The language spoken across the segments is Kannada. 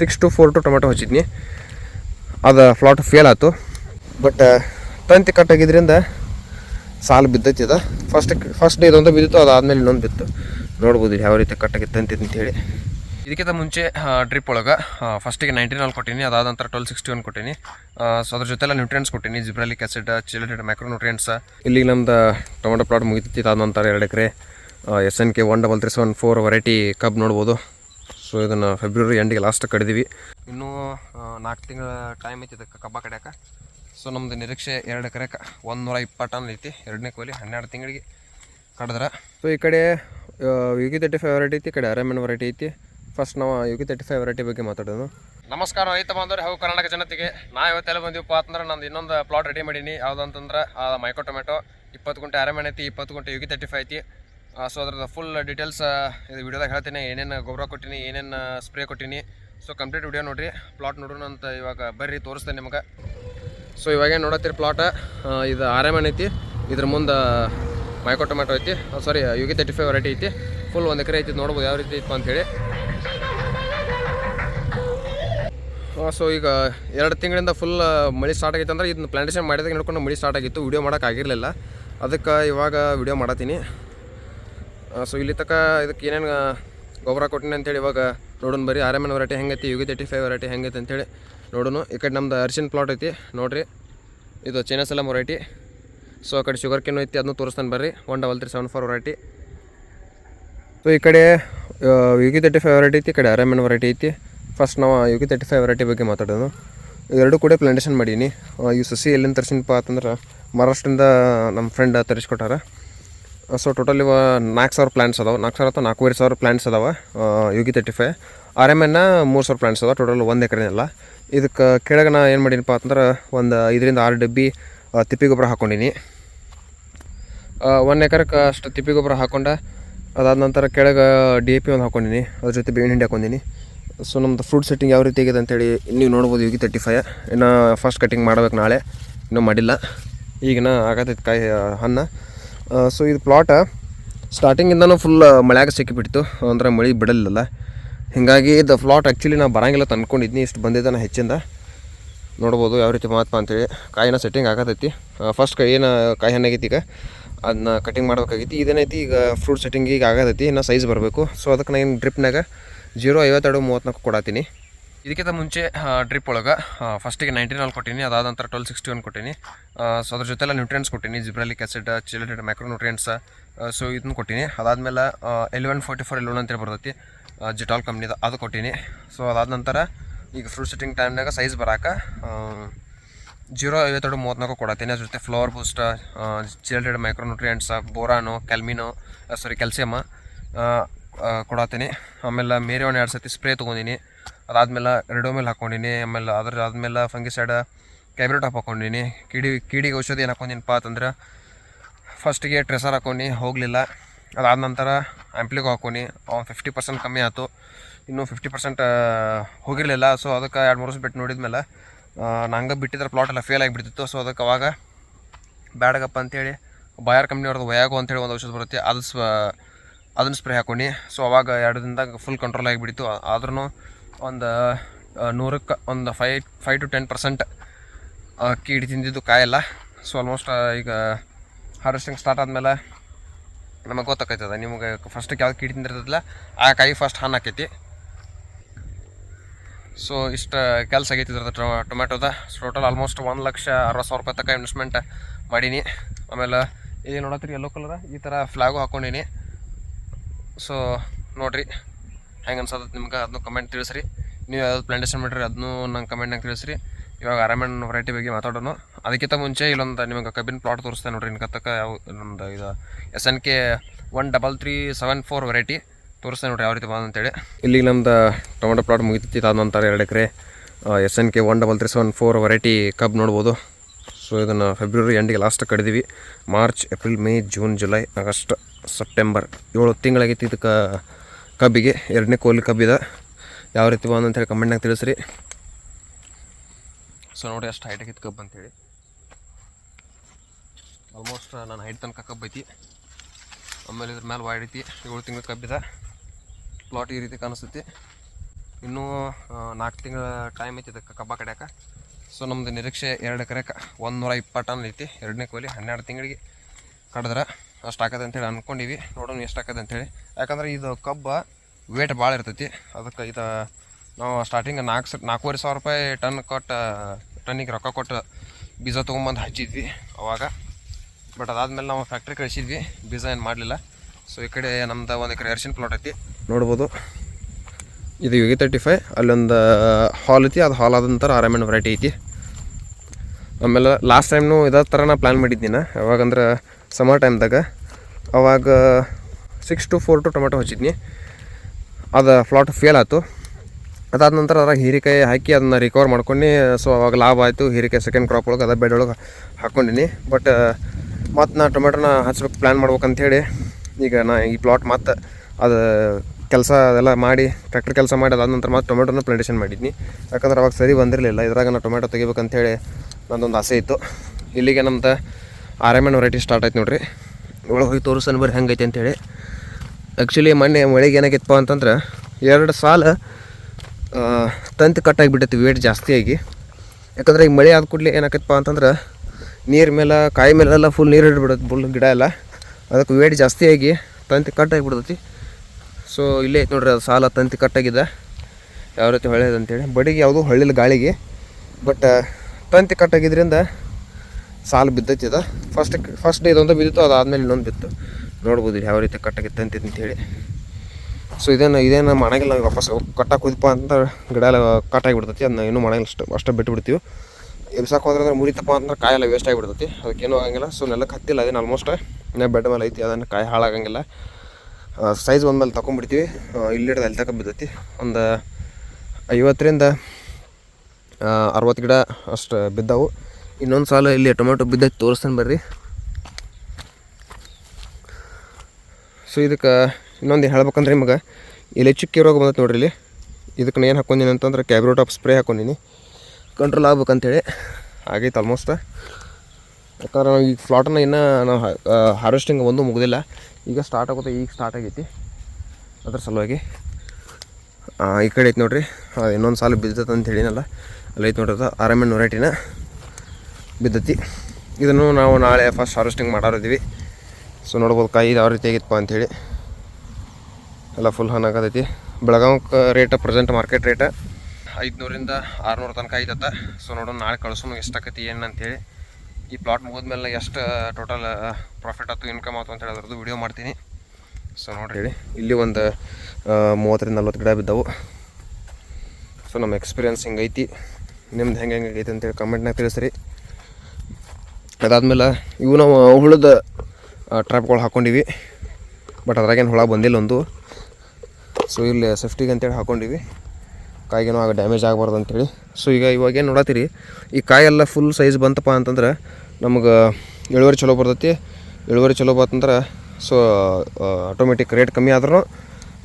Six two four two tomato ಹಚ್ಚಿದ್ನಿ. ಅದು ಫ್ಲಾಟ್ ಫೇಲ್ ಆಯಿತು. ಬಟ್ ತಂತಿ ಕಟ್ಟಾಗಿದ್ರಿಂದ ಸಾಲು ಬಿದ್ದೈತಿ ಅದು. ಫಸ್ಟ್ ಫಸ್ಟ್ ಇದೊಂದು ಬಿದ್ದಿತ್ತು ಅದಾದಮೇಲೆ ಇನ್ನೊಂದು ಬಿತ್ತು. ನೋಡ್ಬೋದು ಯಾವ ರೀತಿ ಕಟ್ಟಾಗಿ ತಂತಿ ಅಂತೇಳಿ ಇದಕ್ಕಿಂತ ಮುಂಚೆ ಟ್ರಿಪ್ ಒಳಗೆ ಫಸ್ಟಿಗೆ ನೈಂಟಿ ನಾಲ್ಕು ಕೊಟ್ಟಿನಿ, ಅದಾದ ನಂತರ ಟ್ವೆಲ್ ಸಿಕ್ಸ್ಟಿ ಒನ್ ಕೊಟ್ಟಿನಿ ಸೊ ಅದ್ರ ಜೊತೆಲ್ಲ ನ್ಯೂಟ್ರಿಯೆಂಟ್ಸ್ ಕೊಟ್ಟಿನಿ gibberellic acid chelated micro nutrients ಇಲ್ಲಿ ನಮ್ದು ಟೊಮೆಟೊ ಪ್ಲಾಟ್ ಮುಗಿತೈತಿ ಅದಾದ ನಂತರ ಎರಡು acre S N K one double three seven four variety ಕಬ್ ನೋಡ್ಬೋದು. ಸೊ ಇದನ್ನು ಫೆಬ್ರವರಿ ಎಂಡಿಗೆ ಲಾಸ್ಟ್ ಕಡಿದೀವಿ. ಇನ್ನೂ ನಾಲ್ಕು ತಿಂಗಳ ಟೈಮ್ ಐತಿ ಇದಕ್ಕೆ ಕಬ್ಬ ಕಡಿಯಕ್ಕೆ ಸೊ ನಮ್ಮದು ನಿರೀಕ್ಷೆ ಎರಡು ಎಕರೆಗೆ ಒಂದು ನೂರ ಇಪ್ಪತ್ತು ಟನ್ ಐತಿ. ಎರಡನೇ ಕೋಲಿ ಹನ್ನೆರಡು ತಿಂಗಳಿಗೆ ಕಡಿದ್ರೆ. ಸೊ ಈ ಕಡೆ ಯುಗಿ ತರ್ಟಿ ಫೈವ್ ವೆರೈಟಿ ಐತಿ, ಈ ಕಡೆ ಅರೆಮೆನ್ ವೆರೈಟಿ ಐತಿ. ಫಸ್ಟ್ ನಾವು ಯುಗಿ ತರ್ಟಿ ಫೈವ್ ವೆರೈಟಿ ಬಗ್ಗೆ ಮಾತಾಡೋದು ನಮಸ್ಕಾರ ರೈತ ಬಾಂಧವ್ರೆ ಹಾಗೂ ಕರ್ನಾಟಕ ಜನತೆಗೆ. ನಾ ಇವತ್ತೆಲ್ಲ ಬಂದಿವಪ್ಪ ಅಂತಂದ್ರೆ ನಂದು ಇನ್ನೊಂದು ಪ್ಲಾಟ್ ರೆಡಿ ಮಾಡೀನಿ. ಯಾವುದಂತಂದ್ರೆ ಮೈಕೋ ಟೊಮೆಟೊ ಇಪ್ಪತ್ತು ಗುಂಟೆ ಅರೆಮೆನ್ ಐತಿ, ಇಪ್ಪತ್ತು ಗುಂಟೆ ಯುಗಿ ತರ್ಟಿ ಫೈವ್ ಐತಿ. ಸೊ ಅದ್ರದ್ದು ಫುಲ್ ಡೀಟೇಲ್ಸ್ ಇದು ವಿಡಿಯೋದಾಗ ಹೇಳ್ತೀನಿ. ಏನೇನು ಗೊಬ್ಬರ ಕೊಟ್ಟಿನಿ, ಏನೇನು ಸ್ಪ್ರೇ ಕೊಟ್ಟಿನಿ. ಸೊ ಕಂಪ್ಲೀಟ್ ವಿಡಿಯೋ ನೋಡಿರಿ ಪ್ಲಾಟ್ ನೋಡೋಣ ಅಂತ ಇವಾಗ ಬರ್ರಿ, ತೋರಿಸ್ತೇನೆ ನಿಮಗೆ. ಸೊ ಇವಾಗೇನು ನೋಡತ್ತೀರಿ ಪ್ಲಾಟ್ ಇದು ಆರೆಮನ್ ಐತಿ. ಇದ್ರ ಮುಂದೆ ಮೈಕೋ ಟೊಮೆಟೊ ಐತಿ. ಸಾರಿ ಯುಗಿ ತರ್ಟಿ ಫೈವ್ ವೆರೈಟಿ ಐತಿ. ಫುಲ್ ಒಂದು ಎಕರೆ ಐತಿ, ನೋಡ್ಬೋದು ಯಾವ ರೀತಿ ಐತಿ ಅಂತೇಳಿ. ಸೊ ಈಗ ಎರಡು ತಿಂಗಳಿಂದ ಫುಲ್ ಮಳೆ ಸ್ಟಾರ್ಟ್ ಆಗಿತ್ತು ಅಂದ್ರೆ ಇದನ್ನ ಪ್ಲಾಂಟೇಷನ್ ಮಾಡಿದಾಗ ನೋಡ್ಕೊಂಡು ಮಳೆ ಸ್ಟಾರ್ಟ್ ಆಗಿತ್ತು. ವಿಡಿಯೋ ಮಾಡೋಕ್ಕಾಗಿರಲಿಲ್ಲ ಅದಕ್ಕೆ ಇವಾಗ ವಿಡಿಯೋ ಮಾಡತ್ತೀನಿ. ಸೊ ಇಲ್ಲಿ ತನಕ ಇದಕ್ಕೆ ಏನೇನು ಗೊಬ್ಬರ ಕೊಟ್ಟಿನಿ ಅಂತೇಳಿ ಇವಾಗ ನೋಡೋಣ ಬರೀ ಆರ್ ಎಂ ಎನ್ ವೆರೈಟಿ ಹೆಂಗೈತಿ ಯುಗಿ ತರ್ಟಿ ಫೈವ್ ವೆರೈಟಿ ಹೆಂಗೈತೆ ಅಂತೇಳಿ ನೋಡೋಣ. ಈ ಕಡೆ ನಮ್ದು ಅರ್ಶಿನ ಪ್ಲಾಟ್ ಐತಿ, ನೋಡಿರಿ. ಇದು ಚೈನಾಸಲಮ್ ವೆರೈಟಿ ಸೊ ಆ ಕಡೆ ಶುಗರ್ ಕೆನ್ ಐತಿ ಅದನ್ನು ತೋರಿಸ್ತಾನೆ ಬರ್ರಿ. One double three seven four variety so ಈ ಕಡೆ ಯುಗಿ ತರ್ಟಿ ಫೈವ್ ವೆರೈಟಿ ಐತಿ, ಈ ಕಡೆ ಆರ್ ಎಂ ಎನ್ ವೆರೈಟಿ ಐತಿ. ಫಸ್ಟ್ ನಾವು ಯುಗಿ ತರ್ಟಿ ಫೈವ್ ವೆರೈಟಿ ಬಗ್ಗೆ ಮಾತಾಡೋದು ಇವೆರಡೂ ಕೂಡ ಪ್ಲಾಂಟೇಷನ್ ಮಾಡೀನಿ. ಈ ಸಸಿ ಎಲ್ಲಿಂದ ತರಿಸಿನಪ್ಪ ಅಂತಂದ್ರೆ ಮಹಾರಾಷ್ಟ್ರದಿಂದ ನಮ್ಮ ಫ್ರೆಂಡ್ ತರಿಸ್ಕೊಟ್ಟಾರ. ಸೊ ಟೋಟಲ್ ಇವ ನಾಲ್ಕು ಸಾವಿರ ಪ್ಲಾಂಟ್ಸ್ ಅದಾವೆ. ನಾಲ್ಕು ಸಾವಿರ ಅಥವಾ ನಾಲ್ಕೂವರೆ ಸಾವಿರ ಪ್ಲಾಂಟ್ಸ್ ಅದಾವೆ ಯುಗಿ ತರ್ಟಿ ಫೈವ್ ಆರ್ ಎಂ ಎನ್ನ ಮೂರು ಸಾವಿರ ಪ್ಲಾಂಟ್ಸ್ ಅದಾವೆ ಟೋಟಲ್ ಒಂದು ಎಕರೆನೆಲ್ಲ. ಇದಕ್ಕೆ ಕೆಳಗೆ ನಾ ಏನು ಮಾಡೀನಪ್ಪ ಅಂತಂದ್ರೆ ಒಂದು ಐದರಿಂದ ಆರು ಡಬ್ಬಿ ಆ, ತಿಪ್ಪಿ ಗೊಬ್ಬರ ಹಾಕ್ಕೊಂಡೀನಿ ಒಂದು ಎಕರೆಗೆ ಅಷ್ಟು ತಿಪ್ಪಿ ಗೊಬ್ಬರ ಹಾಕೊಂಡ ಅದಾದ ನಂತರ ಕೆಳಗೆ ಡಿ ಎ ಪಿ ಒಂದು ಹಾಕೊಂಡಿನಿ. ಅದ್ರ ಜೊತೆ ಬೇವಿನ ಹಿಂಡಿ ಹಾಕೊಂಡಿನಿ. ಸೊ ನಮ್ಮದು ಫ್ರೂಟ್ ಸೆಟ್ಟಿಂಗ್ ಯಾವ ರೀತಿ ಆಗಿದೆ ಅಂತೇಳಿ ನೀವು ನೋಡ್ಬೋದು ಯುಗಿ ತರ್ಟಿ ಫೈವ್ ಇನ್ನು ಫಸ್ಟ್ ಕಟಿಂಗ್ ಮಾಡ್ಬೇಕು ನಾಳೆ. ಇನ್ನೂ ಮಾಡಿಲ್ಲ. ಈಗಿನ ಆಗತೈತೆ ಕಾಯಿ ಆ, ಹಣ್ಣು. ಸೊ ಇದು ಪ್ಲಾಟ ಸ್ಟಾರ್ಟಿಂಗಿಂದನೂ ಫುಲ್ ಮಳೆಯಾಗ ಸಿಕ್ಕಿಬಿಡ್ತು. ಅಂದ್ರೆ ಮಳೆ ಬಿಡಲಿಲ್ಲ. ಹೀಗಾಗಿ ಇದು ಫ್ಲಾಟ್ ಆ್ಯಕ್ಚುಲಿ ನಾನು ಬರಂಗಿಲ್ಲ ಅಂತ ಅಂದ್ಕೊಂಡಿದ್ನಿ ಇಷ್ಟು ಬಂದಿದ್ದೆ ನಾ ಹೆಚ್ಚಿಂದ. ನೋಡ್ಬೋದು ಯಾವ ರೀತಿ ಮಾತಪ್ಪ ಅಂತೇಳಿ. ಕಾಯಿನ ಸೆಟ್ಟಿಂಗ್ ಆಗತೈತಿ. ಫಸ್ಟ್ ಕೈ ಏನು ಕಾಯಿ ಹಣ್ಣಾಗೈತಿ ಈಗ? ಅದನ್ನ ಕಟಿಂಗ್ ಮಾಡ್ಬೇಕಾಗಿತ್ತು ಇದೇನೈತಿ ಈಗ ಫ್ರೂಟ್ ಸೆಟ್ಟಿಂಗ್ ಈಗ ಆಗತೈತಿ. ಇನ್ನು ಸೈಜ್ ಬರಬೇಕು. ಸೊ ಅದಕ್ಕೆ ನಾನು ಡ್ರಿಪ್ನಾಗ ಜೀರೋ ಐವತ್ತೆರಡು ಮೂವತ್ತ್ನಾಲ್ಕು ಕೊಡತ್ತೀನಿ ಇದಕ್ಕಿಂತ ಮುಂಚೆ ಟ್ರಿಪ್ ಒಳಗೆ ಫಸ್ಟಿಗೆ ನೈಂಟಿನ್ ಅಲ್ಲಿ ಕೊಟ್ಟಿನಿ, ಅದಾದ ನಂತರ ಟ್ವೆಲ್ ಸಿಕ್ಸ್ಟಿ ಒನ್ ಕೊಟ್ಟಿನಿ ಸೊ ಅದ್ರ ಜೊತೆಲ್ಲ ನ್ಯೂಟ್ರಿಯೆಂಟ್ಸ್ ಕೊಟ್ಟಿನಿ gibberellic chelated micro nutrients so ಇದನ್ನು ಕೊಟ್ಟಿನಿ. ಅದಾದಮೇಲೆ ಎಲೆವೆನ್ ಫೋರ್ಟಿ ಫೋರ್ ಎಲೆವನ್ ಅಂತೇಳಿ ಬರ್ತೈತಿ ಜಿಟಾಲ್ ಕಂಪ್ನಿದು ಅದು ಕೊಟ್ಟಿನಿ. ಸೊ ಅದಾದ ನಂತರ ಈಗ ಫ್ರೂಟ್ ಸೆಟ್ಟಿಂಗ್ ಟೈಮ್ನಾಗ ಸೈಜ್ ಬರಾಕ ಜೀರೋ ಐವತ್ತೆರಡು ಮೂವತ್ತ್ನಾಲ್ಕು ಕೊಡತ್ತೀನಿ. ಅದ್ರ ಜೊತೆ flower boost micro nutrients boron ಕ್ಯಾಲ್ಮಿನೋ sorry calcium ಕೊಡತ್ತೀನಿ. ಆಮೇಲೆ ಮೇರೆ ಒಂದು ಎರಡು ಸತಿ ಸ್ಪ್ರೇ ತೊಗೊಂಡಿನಿ. ಅದಾದಮೇಲೆ ರೆಡೋಮೇಲ್ ಹಾಕ್ಕೊಂಡಿನಿ, ಆಮೇಲೆ ಅದ್ರ ಆದಮೇಲೆ ಫಂಗಿಸೈಡ್ ಕ್ಯಾಬ್ರೆಟ್ ಹಾಪ್ ಹಾಕ್ಕೊಂಡಿನಿ. ಕಿಡಿ, ಕೀಡಿಗೆ ಔಷಧಿ ಏನು ಹಾಕ್ಕೊಂಡಿನಪ್ಪ ಅಂತಂದ್ರೆ ಫಸ್ಟಿಗೆ ಟ್ರೆಸರ್ ಹಾಕ್ಕೊಂಡು, ಹೋಗಲಿಲ್ಲ. ಅದಾದ ನಂತರ ಆ್ಯಂಪ್ಲಿಗೂ ಹಾಕ್ಕೊಂಡು. ಅವ್ನು ಫಿಫ್ಟಿ ಪರ್ಸೆಂಟ್ ಕಮ್ಮಿ ಆಯಿತು. ಇನ್ನೂ ಫಿಫ್ಟಿ ಪರ್ಸೆಂಟ್ ಹೋಗಿರಲಿಲ್ಲ. ಸೊ ಅದಕ್ಕೆ ಎರಡು ಮೂರು ವರ್ಷ ಬಿಟ್ಟು ನೋಡಿದ್ಮೇಲೆ ನಂಗೆ ಬಿಟ್ಟಿದ್ರೆ ಪ್ಲಾಟ್ ಎಲ್ಲ ಫೇಲ್ ಆಗಿಬಿಡ್ತಿತ್ತು. ಸೊ ಅದಕ್ಕೆ ಅವಾಗ ಬ್ಯಾಡಗಪ್ಪ ಅಂತೇಳಿ ಬಾಯರ್ ಕಂಪ್ನಿಯವ್ರದ್ದು ವಯಾಗೋ ಅಂತೇಳಿ ಒಂದು ಔಷಧ ಬರುತ್ತೆ. ಅದು ಸ್ವ, ಅದನ್ನು ಸ್ಪ್ರೇ ಹಾಕ್ಕೊಂಡು. ಸೊ ಅವಾಗ ಎರಡು ದಿನದಾಗ ಫುಲ್ ಕಂಟ್ರೋಲ್ ಆಗಿಬಿಡ್ತು. ಆದ್ರೂ ಒಂದು ನೂರಕ್ಕೆ, ಒಂದು five five to ten percent ಕೀಡಿ ತಿಂದಿದ್ದು ಕಾಯಲ್ಲ. ಸೊ ಆಲ್ಮೋಸ್ಟ್ ಈಗ ಹಾರ್ವೆಸ್ಟಿಂಗ್ ಸ್ಟಾರ್ಟ್ ಆದಮೇಲೆ ನಮಗೆ ಗೊತ್ತಾಕೈತದ, ನಿಮಗೆ ಫಸ್ಟಿಗೆ ಯಾವ್ದು ಕೀಡಿ ತಿಂದಿರ್ತದಲ್ಲ ಆ ಕಾಯಿ ಫಸ್ಟ್ ಹಾನ್ ಆಕೈತಿ. ಸೊ ಇಷ್ಟು ಕೆಲಸ ಆಗೈತಿ ಇದ್ರದ್ದು ಟೊ- ಟೊಮೆಟೊದ ಟೋಟಲ್ ಆಲ್ಮೋಸ್ಟ್ ಒಂದು ಲಕ್ಷ ಅರವತ್ತು ಸಾವಿರ ರೂಪಾಯಿ ತನಕ ಇನ್ವೆಸ್ಟ್ಮೆಂಟ್ ಮಾಡೀನಿ. ಆಮೇಲೆ ಇದು ನೋಡತ್ರಿ ಎಲ್ಲೋ ಕಲರ್ ಈ ಥರ ಫ್ಲಾಗು ಹಾಕ್ಕೊಂಡೀನಿ ಸೊ ನೋಡಿರಿ. ಹೆಂಗೆ ಅನ್ಸತ್ತೆ ನಿಮ್ಗೆ ಅದನ್ನು ಕಮೆಂಟ್ ತಿಳಿಸ್ರಿ. ನೀವು ಯಾವ್ದು ಪ್ಲಾಂಟೇಷನ್ ಮಾಡಿರಿ ಅದನ್ನು ನಂಗೆ ಕಮೆಂಟ್ನಾಗ ತಿಳಿಸ್ರಿ. ಇವಾಗ ಅರಮಣ್ಣ ವೆರೈಟಿ ಬಗ್ಗೆ ಮಾತಾಡೋಣ ಅದಕ್ಕಿಂತ ಮುಂಚೆ ಇಲ್ಲೊಂದು ನಿಮಗೆ ಕಬ್ಬಿನ ಪ್ಲಾಟ್ ತೋರಿಸ್ತೇನೆ ನೋಡ್ರಿ. ಇನ್ನು ಕತ್ತಕ ಯಾವ ನಮ್ದು ಇದು S N K one double three seven four variety ತೋರಿಸ್ತೇನೆ ನೋಡ್ರಿ ಯಾವ ರೀತಿ ಬಂದ ಅಂತೇಳಿ. ಇಲ್ಲಿ ನಮ್ದು ಟೊಮೆಟೊ ಪ್ಲಾಟ್ ಮುಗಿತೈತಿ ಅದು ನಂತರ ಎರಡು ಎಕರೆ S N K one double three seven four variety ಕಬ್ ನೋಡ್ಬೋದು. ಸೊ ಇದನ್ನು ಫೆಬ್ರವರಿ ಎಂಡಿಗೆ last ಕಡಿದೀವಿ. March April May June July August September ಏಳು ತಿಂಗಳಾಗೈತಿ ಇದಕ್ಕೆ ಕಬ್ಬಿಗೆ, ಎರಡನೇ ಕೋಲಿ ಕಬ್ಬಿದ. ಯಾವ ರೀತಿ ಬಂದು ಅಂತೇಳಿ ಕಮೆಂಟ್ನಾಗ ತಿಳಿಸ್ರಿ. ಸೊ ನೋಡಿ ಅಷ್ಟು ಹೈಟ್ ಆಗಿತ್ತು ಕಬ್ಬು ಅಂತೇಳಿ. ಆಲ್ಮೋಸ್ಟ್ ನಾನು ಹೈಟ್ ತನಕ ಕಬ್ಬು ಐತಿ. ಆಮೇಲೆ ಇದ್ರ ಮೇಲೆ ವಾಯ್ಡ್ ಐತಿ. ಏಳು ತಿಂಗಳ ಕಬ್ಬಿದ. ಪ್ಲಾಟ್ ಈ ರೀತಿ ಕಾಣಿಸ್ತೈತಿ. ಇನ್ನೂ ನಾಲ್ಕು ತಿಂಗಳ ಟೈಮ್ ಐತಿ ಇದಕ್ಕೆ ಕಬ್ಬ ಕಡ್ಯಾಕ. ಸೊ ನಮ್ಮದು ನಿರೀಕ್ಷೆ ಎರಡು ಎಕರೆಕ ಒಂದು ನೂರ ಇಪ್ಪತ್ತು ಟನ್ ಐತಿ. ಎರಡನೇ ಕೋಲಿ ಹನ್ನೆರಡು ತಿಂಗಳಿಗೆ ಕಡಿದ್ರೆ. ಅಷ್ಟು ಅಂತ ಅಂತೇಳಿ ಅಂದ್ಕೊಂಡಿವಿ ನೋಡೋಣ ಎಷ್ಟು ಆಕತ್ತೆ ಅಂತೇಳಿ. ಯಾಕಂದ್ರೆ ಇದು ಕಬ್ಬ ವೇಟ್ ಭಾಳ ಇರ್ತೈತಿ. ಅದಕ್ಕೆ ಇದು ನಾವು ಸ್ಟಾರ್ಟಿಂಗ್ ನಾಲ್ಕು ಸ ನಾಲ್ಕೂವರೆ ಸಾವಿರ ರೂಪಾಯಿ ಟನ್ ಕೊಟ್ಟು ಟನ್ನಿಗೆ ರೊಕ್ಕ ಕೊಟ್ಟು ಬೀಜ ತೊಗೊಂಬಂದು ಹಚ್ಚಿದ್ವಿ ಅವಾಗ. ಬಟ್ ಅದಾದಮೇಲೆ ನಾವು ಫ್ಯಾಕ್ಟ್ರಿ ಕಳಿಸಿದ್ವಿ. ಬೀಜ ಏನು ಮಾಡಲಿಲ್ಲ. ಸೊ ಈ ಕಡೆ ನಮ್ದು ಒಂದು ಎಕರೆ ಅರ್ಶಿನ ಪ್ಲಾಟ್ ಐತಿ. ನೋಡ್ಬೋದು. ಇದು ಯುಗಿ ತರ್ಟಿ ಫೈವ್ ಅಲ್ಲೊಂದು ಹಾಲ್ ಐತಿ. ಅದು ಹಾಲ್ ಆದ ನಂತರ ಆರ್ ವೆರೈಟಿ ಐತಿ. ಆಮೇಲೆ ಲಾಸ್ಟ್ ಟೈಮ್ನು ಇದೇ ಥರ ನಾ ಪ್ಲ್ಯಾನ್ ಮಾಡಿದ್ದೀನಿ ಯಾವಾಗಂದ್ರೆ ಸಮರ್ ಟೈಮ್ದಾಗ ಅವಾಗ six two four two tomato ಹಚ್ಚಿದ್ನಿ. ಅದು ಫ್ಲಾಟ್ ಫೇಲ್ ಆಯಿತು ಅದಾದ ನಂತರ ಅದ್ರಾಗ ಹೀರೆಕಾಯಿ ಹಾಕಿ ಅದನ್ನ ರಿಕವರ್ ಮಾಡ್ಕೊಂಡು ಸೊ ಅವಾಗ ಲಾಭ ಆಯಿತು. ಹೀರೆಕಾಯಿ ಸೆಕೆಂಡ್ ಕ್ರಾಪ್ ಒಳಗೆ ಅದ ಬೆಡ್ ಒಳಗೆ ಹಾಕ್ಕೊಂಡಿನಿ ಬಟ್ ಮತ್ತು ನಾ ಟೊಮೆಟೊನ ಹಚ್ಬೇಕು ಪ್ಲ್ಯಾನ್ ಮಾಡ್ಬೇಕಂತೇಳಿ ಈಗ ನಾ ಈ ಪ್ಲಾಟ್ ಮತ್ತು ಅದು ಕೆಲಸ ಅದೆಲ್ಲ ಮಾಡಿ ಟ್ರ್ಯಾಕ್ಟರ್ ಕೆಲಸ ಮಾಡಿ ಅದಾದ ನಂತರ ಮತ್ತೆ ಟೊಮೆಟೊನ ಪ್ಲಾಂಟೇಷನ್ ಮಾಡಿದ್ನಿ. ಯಾಕಂದ್ರೆ ಅವಾಗ ಸರಿ ಬಂದಿರಲಿಲ್ಲ. ಇದ್ರಾಗ ನಾ ಟೊಮೆಟೊ ತೆಗಿಬೇಕಂತೇಳಿ ನಂದೊಂದು ಆಸೆ ಇತ್ತು. ಇಲ್ಲಿಗೆ ನಮ್ದು R M N variety start ಆಯ್ತು ನೋಡ್ರಿ. ಒಳಗೆ ಹೋಗಿ ತೋರಿಸನ್ ಬರ್ರಿ ಹೆಂಗೈತೆ ಅಂತೇಳಿ. ಆ್ಯಕ್ಚುಲಿ ಮೊನ್ನೆ ಮಳೆಗೆ ಏನಾಗಿತ್ತಪ್ಪ ಅಂತಂದ್ರೆ ಎರಡು ಸಾಲ ತಂತಿ ಕಟ್ಟಾಗಿಬಿಟ್ಟೈತಿ ವೇಟ್ ಜಾಸ್ತಿ ಆಗಿ. ಯಾಕಂದ್ರೆ ಈಗ ಮಳೆ ಆದ ಕೂಡಲೇ ಏನಾಕೈತಪ್ಪ ಅಂತಂದ್ರೆ ನೀರು ಮೇಲೆ, ಕಾಯಿ ಮೇಲೆಲ್ಲ ಫುಲ್ ನೀರು ಹಿಡ್ಬಿಡುತ್ತೆ ಫುಲ್ ಗಿಡ ಎಲ್ಲ. ಅದಕ್ಕೆ ವೇಟ್ ಜಾಸ್ತಿ ಆಗಿ ತಂತಿ ಕಟ್ಟಾಗಿಬಿಡ್ತೈತಿ. ಸೊ ಇಲ್ಲೇ ಐತೆ ನೋಡ್ರಿ ಅದು ಸಾಲ ತಂತಿ ಕಟ್ಟಾಗಿದೆ. ಯಾವ ರೀತಿ ಹೊಳೆಯದಂತೇಳಿ ಬಡಿಗೆ ಯಾವುದೂ ಹೊಳ್ಳಿಲ್ಲ ಗಾಳಿಗೆ. ಬಟ್ ತಂತಿ ಕಟ್ಟಾಗಿದ್ರಿಂದ ಸಾಲು ಬಿದ್ದೈತಿ ಅದು ಫಸ್ಟ್ ಫಸ್ಟ್ ಡೇ ಇದೊಂದು ಬಿದ್ದಿತ್ತು, ಅದಾದಮೇಲೆ ಇನ್ನೊಂದು ಬಿತ್ತು. ನೋಡ್ಬೋದು ಯಾವ ರೀತಿ ಕಟ್ಟಾಗಿತ್ತು ಅಂತೇಳಿ ಸೊ ಇದೇನು ಇದೇನು ಮಾಡಂಗಿಲ್ಲ ನಾವು ವಾಪಸ್ ಕಟ್ಟಾಕ್ ಹೋದಪ್ಪ ಅಂತ ಗಿಡ ಎಲ್ಲ ಕಟ್ಟಾಗಿ ಬಿಡ್ತೈತಿ ಅದನ್ನ ಇನ್ನೂ ಮಾಡಂಗಿಲ್ಲ, ಅಷ್ಟು, ಅಷ್ಟೇ ಬಿಟ್ಟು ಬಿಡ್ತೀವಿ ಹೋದ್ರೆ ಅಂದ್ರೆ ಮುರಿತಪ್ಪ ಅಂದ್ರೆ ಕಾಯಿ ಎಲ್ಲ ವೇಸ್ಟ್ ಆಗಿಬಿಡ್ತೈತಿ ಅದಕ್ಕೇನೂ ಆಗಂಗಿಲ್ಲ. ಸೊ ನೆಲಕ್ಕೆ ಹತ್ತಿಲ್ಲ, ಅದೇನು ಆಲ್ಮೋಸ್ಟ್ ಇನ್ನೂ ಬೆಡ್ ಮೇಲೆ ಐತಿ, ಅದನ್ನು ಕಾಯಿ ಹಾಳಾಗಂಗಿಲ್ಲ. ಸೈಜ್ ಮೇಲೆ ತಗೊಂಡ್ಬಿಡ್ತೀವಿ ಇಲ್ಲಿ ಹಿಡ್ದು ಅಲ್ಲಿ ತಕ ಬಿದ್ದೈತಿ. ಒಂದು ಐವತ್ತರಿಂದ ಅರವತ್ತು ಗಿಡ ಅಷ್ಟು ಬಿದ್ದಾವು. ಇನ್ನೊಂದು ಸಾಲ ಇಲ್ಲಿ ಟೊಮೆಟೊ ಬಿದ್ದೈತೆ ತೋರಿಸ್ತಾನೆ ಬರ್ರಿ. ಸೊ ಇದಕ್ಕೆ ಇನ್ನೊಂದು ಹೇಳ್ಬೇಕಂದ್ರೆ ನಿಮಗೆ, ಇಲ್ಲಿ ಚುಕ್ಕಿ ರೋಗ ಬಂದೈತೆ ನೋಡ್ರಿ ಇಲ್ಲಿ. ಇದಕ್ಕೆ ನಾನು ಏನು ಹಾಕೊಂಡಿನಿ ಅಂತಂದ್ರೆ ಕ್ಯಾಬ್ರೋಟಾಪ್ ಸ್ಪ್ರೇ ಹಾಕೊಂಡಿನಿ. ಕಂಟ್ರೋಲ್ ಆಗ್ಬೇಕಂತೇಳಿ. ಆಗೈತೆ ಆಲ್ಮೋಸ್ಟ್ ಯಾಕಂದ್ರೆ ನಾವು ಈಗ ಫ್ಲಾಟನ್ನ ಇನ್ನೂ ನಾವು ಹಾರ್ವೆಸ್ಟಿಂಗ್ ಒಂದು ಮುಗಿದಿಲ್ಲ. ಈಗ ಸ್ಟಾರ್ಟ್ ಆಗುತ್ತೆ, ಈಗ ಸ್ಟಾರ್ಟ್ ಆಗೈತಿ. ಅದ್ರ ಸಲುವಾಗಿ ಈ ಕಡೆ ಐತೆ ನೋಡ್ರಿ. ಇನ್ನೊಂದು ಸಾಲ ಬಿದ್ದೈತೆ ಅಂತ ಹೇಳಿನಲ್ಲ. ಅಲ್ಲಿ ಐತೆ ನೋಡ್ರಿ ಎನ್ ವೆರೈಟಿನ ಬಿದ್ದೈತಿ. ಇದನ್ನು ನಾವು ನಾಳೆ ಫಸ್ಟ್ ಹಾರ್ವೆಸ್ಟಿಂಗ್ ಮಾಡೋರಿದ್ದೀವಿ ಸೊ ನೋಡ್ಬೋದು ಕಾಯಿ ಯಾವ ರೀತಿ ಆಗಿತ್ತಪ್ಪ ಅಂಥೇಳಿ. ಎಲ್ಲ ಫುಲ್ ಹಣ್ಣಾಗತೈತಿ ಬೆಳಗಾವ್ಗೆ ರೇಟ ಪ್ರೆಸೆಂಟ್ ಮಾರ್ಕೆಟ್ ರೇಟ ಐದುನೂರಿಂದ ಆರುನೂರು ತನಕ ಐತತ್ತ. ಸೊ ನೋಡೋಣ ನಾಳೆ ಕಳ್ಸೋಣ ಎಷ್ಟಾಕತಿ, ಏನು ಅಂತೇಳಿ ಈ ಪ್ಲಾಟ್ ಮುಗಿದ್ಮೇಲೆ ಎಷ್ಟು ಟೋಟಲ್ ಪ್ರಾಫಿಟ್ ಆಯ್ತು ಇನ್ಕಮ್ ಆಯ್ತು ಅಂತೇಳಿ ಅದ್ರದ್ದು ವಿಡಿಯೋ ಮಾಡ್ತೀನಿ. ಸೊ ನೋಡಿರಿ. ಹೇಳಿ ಇಲ್ಲಿ ಒಂದು ಮೂವತ್ತರಿಂದ ನಲ್ವತ್ತು ಗಿಡ ಬಿದ್ದವು. ಸೊ ನಮ್ಮ ಎಕ್ಸ್ಪೀರಿಯನ್ಸ್ ಹಿಂಗೈತಿ. ನಿಮ್ದು ಹೆಂಗೆ ಹೆಂಗೆ ಐತಿ ಅಂತೇಳಿ ಕಮೆಂಟ್ನಾಗ ತಿಳಿಸ್ರಿ. ಅದಾದ್ಮೇಲೆ ಇವು ನಾವು ಹುಳದ ಟ್ರ್ಯಾಪ್ಗಳು ಹಾಕ್ಕೊಂಡಿವಿ ಬಟ್ ಅದ್ರಾಗೇನು ಹುಳ ಬಂದಿಲ್ಲ ಒಂದು. ಸೊ ಇಲ್ಲಿ ಸೇಫ್ಟಿಗೆ ಅಂತೇಳಿ ಹಾಕ್ಕೊಂಡಿವಿ ಕಾಯಿಗೇನೋ ಆಗ ಡ್ಯಾಮೇಜ್ ಆಗಬಾರ್ದು ಅಂತೇಳಿ. ಸೊ ಈಗ ಇವಾಗೇನು ನೋಡತ್ತೀರಿ, ಈ ಕಾಯೆಲ್ಲ ಫುಲ್ ಸೈಜ್ ಬಂತಪ್ಪ ಅಂತಂದ್ರೆ ನಮಗೆ ಇಳುವರಿ ಚಲೋ ಬರ್ತೈತಿ. ಇಳುವರಿ ಚಲೋ ಬಂತಂದ್ರೆ ಸೊ ಆಟೋಮೆಟಿಕ್ ರೇಟ್ ಕಮ್ಮಿ ಆದ್ರೂ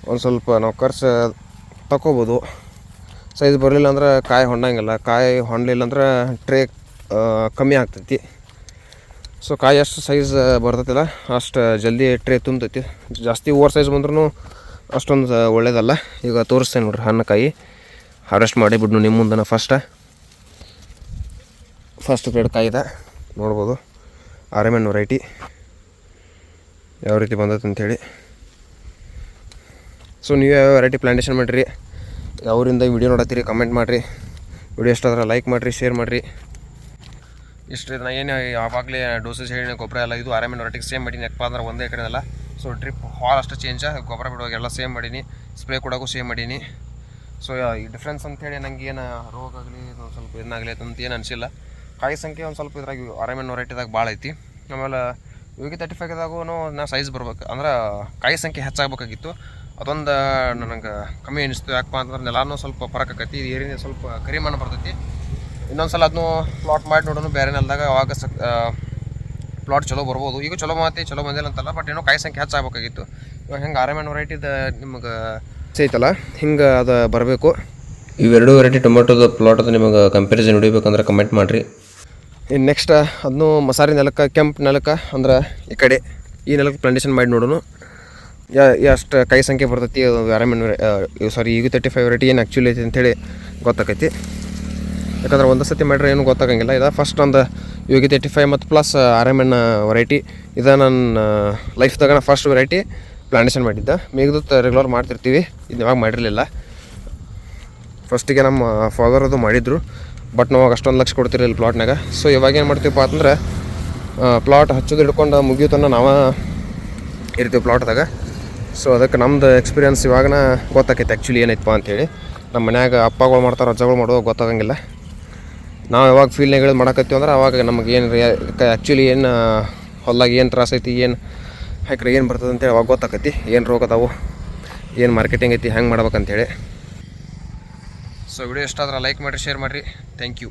ಒಂದು ಸ್ವಲ್ಪ ನಾವು ಖರ್ಚು ತಗೋಬೋದು ಸೈಜ್ ಬರಲಿಲ್ಲ ಅಂದ್ರೆ ಕಾಯಿ ಹೊಣ್ಣಂಗಿಲ್ಲ ಕಾಯಿ ಹೊಣ್ಣಲಿಲ್ಲ ಅಂದ್ರೆ ಟ್ರೇ ಕಮ್ಮಿ ಆಗ್ತೈತಿ. ಸೊ ಕಾಯಿ ಅಷ್ಟು ಸೈಜ್ ಬರ್ತೈತಿಲ್ಲ, ಅಷ್ಟು ಜಲ್ದಿ ಟ್ರೇ ತುಂಬತೈತಿ. ಜಾಸ್ತಿ ಓವರ್ ಸೈಜ್ ಬಂದ್ರೂ ಅಷ್ಟೊಂದು ಒಳ್ಳೇದಲ್ಲ. ಈಗ ತೋರಿಸ್ತೇನೆ ನೋಡ್ರಿ ಹಣ್ಣು ಕಾಯಿ. ಹಾರ್ವೆಸ್ಟ್ ಮಾಡಿ ಬಿಡ್ನು ನಿಮ್ಮ ಮುಂದನ ಫಸ್ಟ್ ಫಸ್ಟ್ ಗ್ರೇಡ್ ಕಾಯಿ ಇದೆ. ನೋಡ್ಬೋದು. ಆರ್ ಎಂ ವೆರೈಟಿ ಯಾವ ರೀತಿ ಬಂದೈತೆ ಅಂಥೇಳಿ ಸೊ ನೀವು ಯಾವ ವೆರೈಟಿ ಪ್ಲಾಂಟೇಷನ್ ಮಾಡಿರಿ? ಯಾವರಿಂದ ವಿಡಿಯೋ ನೋಡತ್ತೀರಿ? ಕಮೆಂಟ್ ಮಾಡಿರಿ. ವಿಡಿಯೋ ಇಷ್ಟ ಆದ್ರೆ ಲೈಕ್ ಮಾಡಿರಿ ಶೇರ್ ಮಾಡಿರಿ. ಇಷ್ಟು ಇದನ್ನ ಏನು ಯಾವಾಗಲೇ ಡೋಸೇಜ್ ಹೇಳಿ ಗೊಬ್ಬರ ಎಲ್ಲ ಇದು ಆರಾಮ ವೆರೈಟಿಗೆ ಸೇಮ್ ಮಾಡೀನಿ, ಯಾಕಪ್ಪ ಅಂದ್ರೆ ಒಂದೇ ಕಡೆ ಅಲ್ಲ ಸೊ ಟ್ರಿಪ್ ಹಾಲ್ ಅಷ್ಟು ಚೇಂಜ ಗೊಬ್ಬರ ಬಿಡುವಾಗ ಎಲ್ಲ ಸೇಮ್ ಮಾಡೀನಿ ಸ್ಪ್ರೇ ಕೊಡೋಕ್ಕೂ ಸೇಮ್ ಮಾಡೀನಿ. ಸೊ ಈ ಡಿಫ್ರೆನ್ಸ್ ಅಂತೇಳಿ ನನಗೆ ಏನು ರೋಗ ಆಗಲಿ ಸ್ವಲ್ಪ ಇದನ್ನಾಗಲಿ ಅಂತ ಏನು ಅನಿಸಿಲ್ಲ. ಕಾಯಿ ಸಂಖ್ಯೆ ಒಂದು ಸ್ವಲ್ಪ ಇದ್ರಾಗ ಆರ್ ಎಂ ಎನ್ ವೆರೈಟಿದಾಗ ಭಾಳ ಐತಿ. ಆಮೇಲೆ ಯುಗಿ ತರ್ಟಿ ಫೈವ್ದಾಗೂ ನಾ ಸೈಜ್ ಬರ್ಬೇಕು. ಅಂದ್ರೆ ಕಾಯಿ ಸಂಖ್ಯೆ ಹೆಚ್ಚಾಗಬೇಕಾಗಿತ್ತು. ಅದೊಂದು ನನಗೆ ಕಮ್ಮಿ ಅನಿಸ್ತು. ಯಾಕಪ್ಪ ಅಂತಂದ್ರೆ ಎಲ್ಲಾನು ಸ್ವಲ್ಪ ಫರಕ್ ಆಕೈತಿ ಏರಿನ ಸ್ವಲ್ಪ ಕರಿಮಣ್ಣು ಬರ್ತೈತಿ. ಇನ್ನೊಂದು ಸಲ ಅದನ್ನು ಪ್ಲಾಟ್ ಮಾಡಿ ನೋಡೋಣ. ಬೇರೆ ನೆಲದಾಗ ಯಾವಾಗ ಸಕ್ ಪ್ಲಾಟ್ ಚಲೋ ಬರ್ಬೋದು. ಈಗ ಚಲೋ ಮಾತಿ ಚಲೋ ಬಂದಿಲ್ಲ ಅಂತಲ್ಲ ಬಟ್ ಏನೋ ಕಾಯಿ ಸಂಖ್ಯೆ ಹೆಚ್ಚಾಗಬೇಕಾಗಿತ್ತು. ಇವಾಗ ಹೆಂಗೆ ಆರ್ ಏನು ಎನ್ ವೆರೈಟಿದ ನಿಮ್ಗೆ ಐತಲ್ಲ ಹಿಂಗೆ ಅದು ಬರಬೇಕು. ಇವೆರಡು ವೆರೈಟಿ ಟೊಮೆಟೊದ ಪ್ಲಾಟ್ ಅದು ನಿಮಗೆ ಕಂಪ್ಯಾರಿಸನ್ ಹಿಡಿಬೇಕಂದ್ರೆ ಕಮೆಂಟ್ ಮಾಡಿರಿ. ಇನ್ನು ನೆಕ್ಸ್ಟ್ ಅದನ್ನು ಮಸಾರಿ ನೆಲಕ್ಕೆ ಕೆಂಪು ನೆಲಕ್ಕೆ ಅಂದ್ರೆ ಈ ಕಡೆ ಈ ನೆಲಕ್ಕೆ ಪ್ಲಾಂಟೇಷನ್ ಮಾಡಿ ನೋಡೋಣ. ಎಷ್ಟು ಕೈ ಸಂಖ್ಯೆ ಬರ್ತೈತಿ ಅದು ಆರಾಮಿನ ಸಾರಿ ಈಗ ತರ್ಟಿ ಫೈವ್ ವೆರೈಟಿ ಏನು ಆ್ಯಕ್ಚುಲಿ ಐತಿ ಅಂತೇಳಿ ಗೊತ್ತಾಕೈತಿ. ಯಾಕಂದ್ರೆ ಒಂದು ಸತಿ ಮಾಡಿದ್ರೆ ಏನು ಗೊತ್ತಾಗಂಗಿಲ್ಲ. ಇದು ಫಸ್ಟ್ ಒಂದು ಯೋಗಿ ತರ್ಟಿ ಫೈವ್ ಮತ್ತು plus R M N variety ಇದು ನನ್ನ ಲೈಫ್ದಾಗ ಫಸ್ಟ್ ವೆರೈಟಿ ಪ್ಲಾಂಟೇಷನ್ ಮಾಡಿದ್ದೆ. ಮೇಘದೂತ್ ರೆಗ್ಯುಲರ್ ಮಾಡ್ತಿರ್ತೀವಿ. ಇದು ಯಾವಾಗ ಮಾಡಿರಲಿಲ್ಲ. ಫಸ್ಟಿಗೆ ನಮ್ಮ ಫಾದರ್ ಅದು ಮಾಡಿದ್ರು. ಬಟ್ ನಾವು ಅಷ್ಟೊಂದು ಲಕ್ಷ ಕೊಡ್ತಿರಲಿಲ್ಲ ಪ್ಲಾಟ್ನಾಗ ಸೊ ಇವಾಗ ಏನು ಮಾಡ್ತೀವಪ್ಪ ಅಂತಂದ್ರೆ ಪ್ಲಾಟ್ ಹಚ್ಚೋದು ಹಿಡ್ಕೊಂಡು ಮುಗಿಯೋತನ ನಾವು ಇರ್ತೀವಿ ಪ್ಲಾಟ್ದಾಗ ಸೊ ಅದಕ್ಕೆ ನಮ್ದು ಎಕ್ಸ್ಪೀರಿಯನ್ಸ್ ಇವಾಗ ಗೊತ್ತಾಕೈತೆ ಆ್ಯಕ್ಚುಲಿ ಏನೈತಪ್ಪ ಅಂತೇಳಿ. ನಮ್ಮ ಮನ್ಯಾಗ ಅಪ್ಪಗಳು ಮಾಡ್ತಾರೆ, ಅಜ್ಜಗಳು ಮಾಡೋ ಗೊತ್ತಾಗಂಗಿಲ್ಲ. ನಾವು ಯಾವಾಗ ಫೀಲ್ಡ್ನಾಗ ಮಾಡಕತ್ತೀವಿ ಅಂದ್ರೆ ಅವಾಗ ನಮಗೆ ಏನು ಆ್ಯಕ್ಚುಲಿ ಏನು ಹೊಲ್ದಾಗ ಏನು ತ್ರಾಸ ಐತಿ, ಏನು ಹಾಕ್ರೆ ಏನು ಬರ್ತದೆ ಅಂತೇಳಿ ಅವಾಗ ಗೊತ್ತಾಕತಿ ಏನು ರೋಗ ಅದಾವು, ಏನು ಮಾರ್ಕೆಟಿಂಗ್ ಐತಿ, ಹೆಂಗೆ ಮಾಡ್ಬೇಕಂತೇಳಿ. ಸೊ ವಿಡಿಯೋ ಇಷ್ಟ ಆದ್ರೆ ಲೈಕ್ ಮಾಡಿರಿ ಶೇರ್ ಮಾಡಿರಿ. Thank you